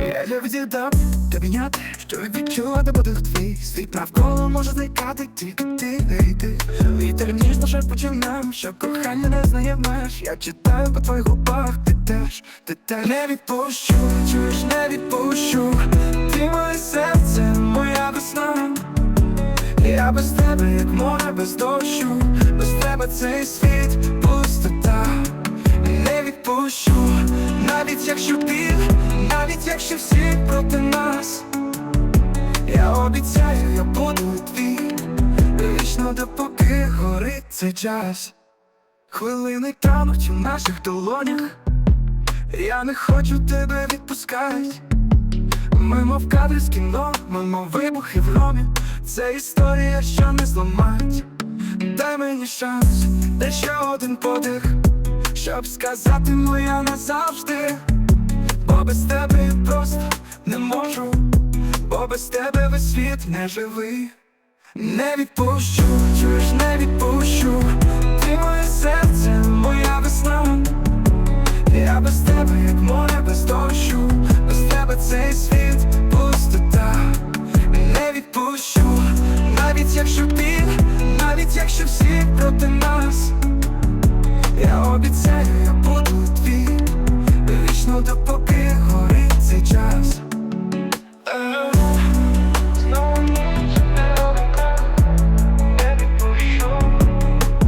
Я любить дам обійняти, що відчувати подих твій Світ. Навколо може зникати, тільки ти не йди Вітер ніжно шепоче нам, що кохання не знає меж. Я читаю по твоїх губах, ти теж, ти теж. Не відпущу, чуєш, не відпущу. Ти моє серце, моя весна. Я без тебе, як море без дощу. Без тебе цей світ пустота. Не відпущу, навіть якщо біль, навіть якщо всі проти нас. Я обіцяю, я буду твій. Вічно допоки горить цей час. Хвилини тануть у наших долонях. Я не хочу тебе відпускати. Ми мов кадри з кіно, ми мов вибухи в громі. Це історія, що не зламать Дай мені шанс, дай ще один подих Щоб сказати моя назавжди. Бо без тебе просто не можу Бо без тебе весь світ не живий. Не відпущу, чуєш, не відпущу проти нас. Я обіцяю, я буду твій. Вічно допоки горить цей час. Е,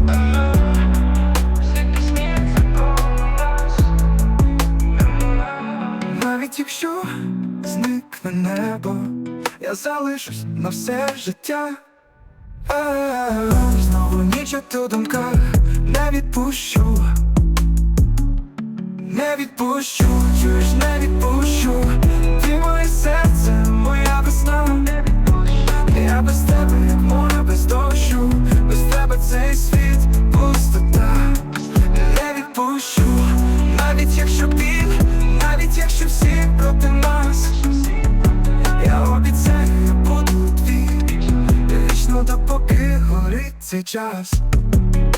Е, навіть якщо зникне небо, я залишусь на все життя. Знову ніч у думках не відпущу, не відпущу, чуєш, не відпущу. Ти моє серце, моя весна. Я без тебе, як море без дощу, без тебе цей світ пустота. Не відпущу, навіть якщо біль, навіть якщо всі проти нас. Горить